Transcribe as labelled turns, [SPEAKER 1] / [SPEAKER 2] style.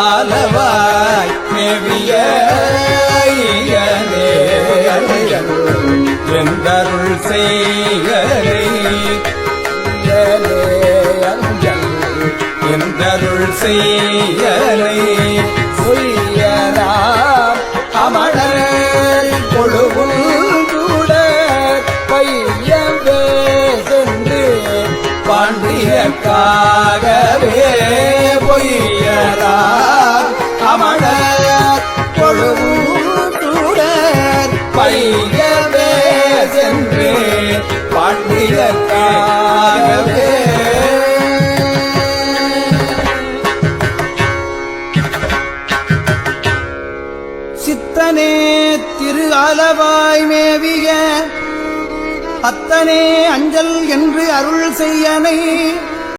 [SPEAKER 1] ஆலவாய் மேவிய எந்தருள் செய்யலே. எந்தருள் செய்யலை. சொல்லியரா அமணர் கொழுவும் கூட பையவே சென்று பாண்டியக்காகவே பொய்யராம் கொழுவும் பையவே சென்று பாட்டிலக்காகவே சித்தனே திரு ஆலவாய் மேவிய அத்தனே அஞ்சல் என்று அருள் செய்யனை.